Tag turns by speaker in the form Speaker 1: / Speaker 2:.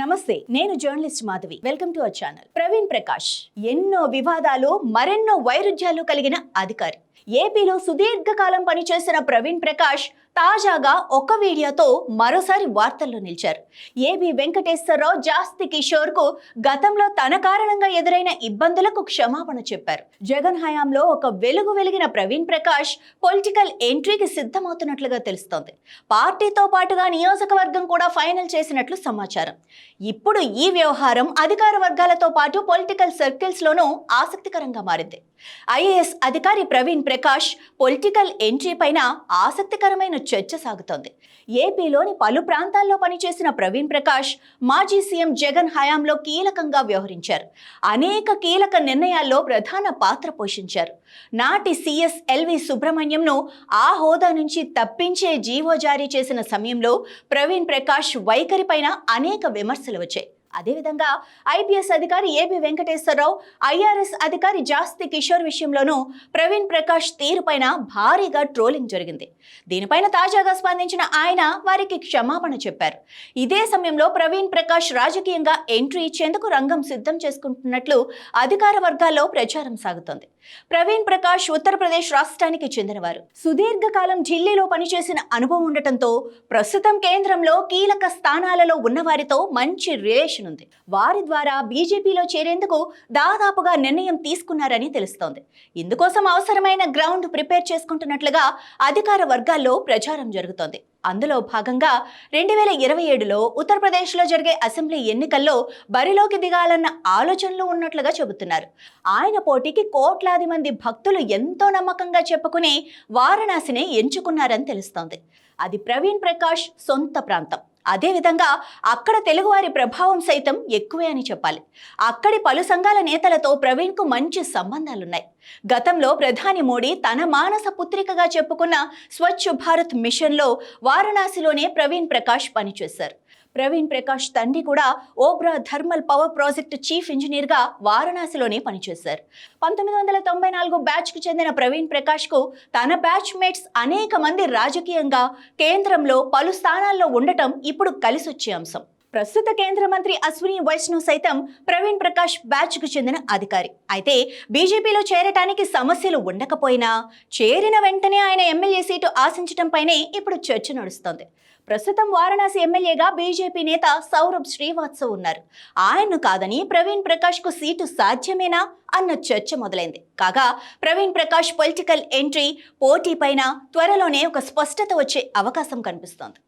Speaker 1: నమస్తే నేను journalist Madhavi. Welcome to our channel. Praveen Prakash. ఎన్నో వివాదాలు మరెన్నో వైరుధ్యాలు కలిగిన అధికారి. ఏపీలో సుదీర్ఘకాలం పనిచేసిన ప్రవీణ్ ప్రకాష్ తాజాగా ఒక వీడియోతో మరోసారి వార్తల్లో నిలిచారు. ఏబి వెంకటేశ్వరరావు జాస్తి కిషోర్కు గతంలో తన కారణంగా ఎదురైన ఇబ్బందులకు క్షమాపణ చెప్పారు. జగన్ హయాంలో ఒక వెలుగు వెలిగిన ప్రవీణ్ ప్రకాష్ పొలిటికల్ ఎంట్రీకి సిద్ధమవుతున్నట్లుగా తెలుస్తోంది. పార్టీతో పాటుగా నియోజకవర్గం కూడా ఫైనల్ చేసినట్లు సమాచారం. ఇప్పుడు ఈ వ్యవహారం అధికార వర్గాలతో పాటు పొలిటికల్ సర్కిల్స్ లోనూ ఆసక్తికరంగా మారింది. ఐఏఎస్ అధికారి ప్రవీణ్ ప్రకాష్ పొలిటికల్ ఎంట్రీ పైన ఆసక్తికరమైన చర్చ సాగుతోంది. ఏపీలోని పలు ప్రాంతాల్లో పనిచేసిన ప్రవీణ్ ప్రకాష్ మాజీ సీఎం జగన్ హయాంలో కీలకంగా వ్యవహరించారు. అనేక కీలక నిర్ణయాల్లో ప్రధాన పాత్ర పోషించారు. నాటి సీఎస్ ఎల్వి సుబ్రహ్మణ్యంను ఆ హోదా నుంచి తప్పించే జీవో జారీ చేసిన సమయంలో ప్రవీణ్ ప్రకాష్ వైఖరిపైన అనేక విమర్శలు వచ్చాయి. అదేవిధంగా ఐపీఎస్ అధికారి ఏబి వెంకటేశ్వరరావు ఐఆర్ఎస్ అధికారి జాస్తి కిషోర్ విషయంలోనూ ప్రవీణ్ ప్రకాష్ తీరుపైన భారీగా ట్రోలింగ్ జరిగింది. దీనిపైన తాజాగా స్పందించిన ఆయన వారికి క్షమాపణ చెప్పారు. ఇదే సమయంలో ప్రవీణ్ ప్రకాష్ రాజకీయంగా ఎంట్రీ ఇచ్చేందుకు రంగం సిద్ధం చేసుకుంటున్నట్లు అధికార వర్గాల్లో ప్రచారం సాగుతోంది. ప్రవీణ్ ప్రకాష్ ఉత్తరప్రదేశ్ రాష్ట్రానికి చెందినవారు. సుదీర్ఘకాలం ఢిల్లీలో పనిచేసిన అనుభవం ఉండటంతో ప్రస్తుతం కేంద్రంలో కీలక స్థానాలలో ఉన్నవారితో మంచి రిలేషన్ ఉంది. వారి ద్వారా బీజేపీలో చేరేందుకు దాదాపుగా నిర్ణయం తీసుకున్నారని తెలుస్తోంది. ఇందుకోసం అవసరమైన గ్రౌండ్ ప్రిపేర్ చేసుకుంటున్నట్లుగా అధికార వర్గాల్లో ప్రచారం జరుగుతోంది. అందులో భాగంగా రెండు వేల ఇరవై ఏడులో ఉత్తరప్రదేశ్లో జరిగే అసెంబ్లీ ఎన్నికల్లో బరిలోకి దిగాలన్న ఆలోచనలు ఉన్నట్లుగా చెబుతున్నారు. ఆయన పోటీకి కోట్లాది మంది భక్తులు ఎంతో నమ్మకంగా చెప్పుకుని వారణాసిని ఎంచుకున్నారని తెలుస్తోంది. అది ప్రవీణ్ ప్రకాష్ సొంత ప్రాంతం. అదేవిధంగా అక్కడ తెలుగువారి ప్రభావం సైతం ఎక్కువే అని చెప్పాలి. అక్కడి పలు సంఘాల నేతలతో ప్రవీణ్కు మంచి సంబంధాలున్నాయి. గతంలో ప్రధాని మోడీ తన మానస పుత్రికగా చెప్పుకున్న స్వచ్ఛ భారత్ మిషన్లో వారణాసిలోనే ప్రవీణ్ ప్రకాష్ పనిచేశారు. ప్రవీణ్ ప్రకాష్ తండ్రి కూడా Obra thermal power project chief ఇంజనీర్గా వారణాసిలోనే పనిచేశారు. పంతొమ్మిది వందల తొంభై నాలుగు బ్యాచ్కు చెందిన ప్రవీణ్ ప్రకాష్కు తన బ్యాచ్ మేట్స్ అనేక మంది రాజకీయంగా కేంద్రంలో పలు స్థానాల్లో ఉండటం ఇప్పుడు కలిసొచ్చే అంశం. ప్రస్తుత కేంద్ర మంత్రి అశ్విని వైష్ణవ్ సైతం ప్రవీణ్ ప్రకాష్ బ్యాచ్కు చెందిన అధికారి. అయితే బీజేపీలో చేరటానికి సమస్యలు ఉండకపోయినా చేరిన వెంటనే ఆయన ఎమ్మెల్యే సీటు ఆశించడంపైనే ఇప్పుడు చర్చ నడుస్తోంది. ప్రస్తుతం వారణాసి ఎమ్మెల్యేగా బీజేపీ నేత సౌరభ్ శ్రీవాత్సవ్ ఉన్నారు. ఆయన్ను కాదని ప్రవీణ్ ప్రకాష్కు సీటు సాధ్యమేనా అన్న చర్చ మొదలైంది. కాగా ప్రవీణ్ ప్రకాష్ పొలిటికల్ ఎంట్రీ పోటీ పైన త్వరలోనే ఒక స్పష్టత వచ్చే అవకాశం కనిపిస్తోంది.